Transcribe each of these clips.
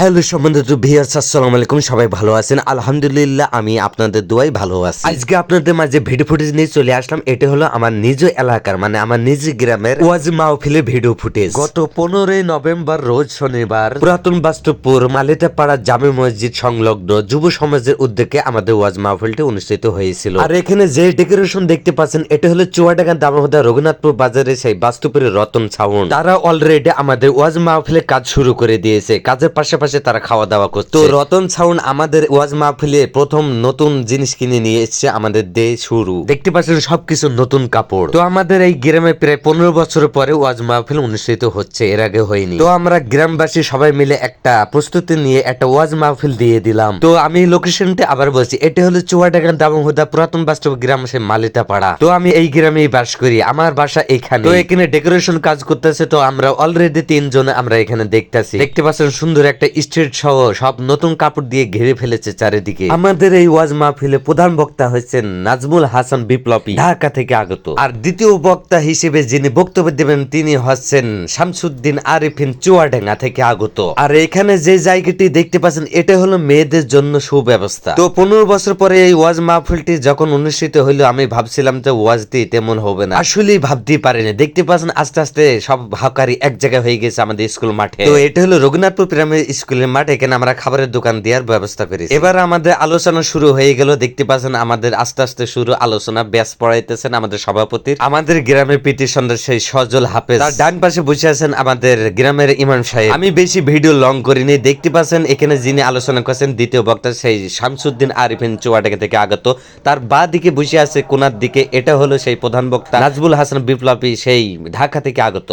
Hello সম্বন্ধিত viewers আসসালামু আলাইকুম। সবাই ভালো আছেন? আলহামদুলিল্লাহ, আমি আপনাদের দোয়াই ভালো আছি। আজকে আপনাদের মাঝে ভিডিও ফুটেজ নিয়ে চলে আসলাম। এটা হলো আমার নিজ এলাকার মানে আমার নিজ গ্রামের ওয়াজ মাহফিলের ভিডিও ফুটেজ গত পনেরোই নভেম্বর, রোজ শনিবার, পুরাতন বাস্তবপুর মালিতাপাড়া জামে মসজিদ সংলগ্ন যুব সমাজের উদ্যোগে আমাদের ওয়াজ মাহফিলটি অনুষ্ঠিত হয়েছিল। আর এখানে যে ডেকোরেশন দেখতে পাচ্ছেন, এটা হলো চুয়াডাঙ্গা দামোদা রঘুনাথপুর বাজারে সেই বাস্তুপুরের রতন সাউন্ড তারা অলরেডি আমাদের ওয়াজ মাহফিলের কাজ শুরু করে দিয়েছে। কাজের পাশাপাশি তারা খাওয়া দাওয়া করছে। তো রতন সাউন্ড আমাদের ওয়াজ মাহফিলে প্রথম নতুন জিনিস কিনে নিয়ে এসেছে আমাদের দে শুরু। দেখতে পাচ্ছেন সবকিছু নতুন কাপড়। তো আমাদের এই গ্রামে প্রায় পনেরো বছর পরে ওয়াজ মাহফিল অনুষ্ঠিত হচ্ছে এর আগে হয়নি। তো আমরা গ্রামবাসী সবাই মিলে একটা প্রস্তুতি নিয়ে একটা ওয়াজ মাহফিল দিয়ে দিলাম। তো আমি লোকেশনটা আবার বলছি এটা হলো চুয়াডাঙ্গা দামহুদা পুরাতন বাস্তব গ্রাম সে মালিতা পাড়া তো আমি এই গ্রামেই বাস করি আমার বাসা এখানে। তো এখানে ডেকোরেশন কাজ করতেছে তো আমরা অলরেডি তিনজনে আমরা এখানে দেখতেছি। দেখতে পাচ্ছেন সুন্দর একটা স্ট্রিট সহ সব নতুন কাপড় দিয়ে ঘিরে ফেলেছে চারিদিকে। আমাদের এই ওয়াজ মাহফিলে প্রধান বক্তা হচ্ছেন নাজমুল হাসান বিপ্লবী। ঢাকা থেকে আগত। আর দ্বিতীয় বক্তা হিসেবে যিনি বক্তব্য দেবেন তিনি হচ্ছেন শামসুদ্দিন আরিফিন চুয়াডাঙ্গা থেকে আগত। আর এখানে যে জায়গাটি দেখতে পাচ্ছেন এটা হলো মেয়েদের জন্য সুব্যবস্থা। তো পনেরো বছর পরে এই ওয়াজ মাহফিলটি যখন অনুষ্ঠিত হইল আমি ভাবছিলাম যে ওয়াজটি তেমন হবে না। আসলে ভাবতেই পারিনি। দেখতে পাচ্ছেন আস্তে আস্তে সব ভাকারি এক জায়গায় হয়ে গেছে আমাদের স্কুল মাঠে। তো এটা হলো রঘুনাথপুর প্রাইমারি স্কুলের মাঠ এখানে আমরা খাবারের দোকান দেওয়ার ব্যবস্থা করেছি। এবার আমাদের আলোচনা শুরু হয়ে গেল। দেখতে পাচ্ছেন আমাদের আস্তে আস্তে শুরু আলোচনা। ব্যাস পড়াইতেছেন আমাদের সভাপতি। আমাদের গ্রামের পিটি সন্ধ্যা সেই সজল হাফেজ। তার ডান পাশে বসে আছেন আমাদের গ্রামের ইমাম সাহেব। আমি বেশি ভিডিও লং করিনি। দেখতে পাচ্ছেন এখানে যিনি আলোচনা করছেন দ্বিতীয় বক্তা সেই শামসুদ্দিন আরিফিন চুয়াডাঙ্গা থেকে আগত। তার বা দিকে বসে আছে কোনার দিকে। এটা হলো সেই প্রধান বক্তা। নাজবুল হাসান বিপ্লবী সেই ঢাকা থেকে আগত।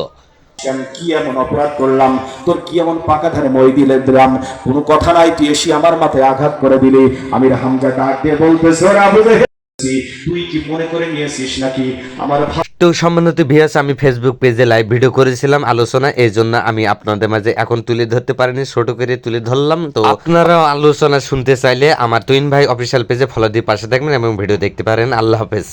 আমি কি এমন অপরাধ করলাম? তোর কি এমন পাকা ধারে মই দিলে দিলাম? কোনো কথা নাই তুই এসে আমার মাথায় আঘাত করে দিলি। আমি হামজা ডাক দিয়ে বলতেছে "ওরে আবু জেহেল, তুই কি মনে করে নিয়েছিস নাকি? আমার তো সম্মানিত ভিয়াস আমি ফেসবুক পেজে লাইভ ভিডিও করেছিলাম আলোচনা। এই জন্য আমি আপনাদের মাঝে এখন তুলে ধরতে পারিনি ছোট করে তুলে ধরলাম। তো আপনারাও আলোচনা শুনতে চাইলে আমার তুইন ভাই অফিসিয়াল পেজে ফলো দিয়ে পাশে থাকবেন এবং ভিডিও দেখতে পারেন। আল্লাহ হাফেজ।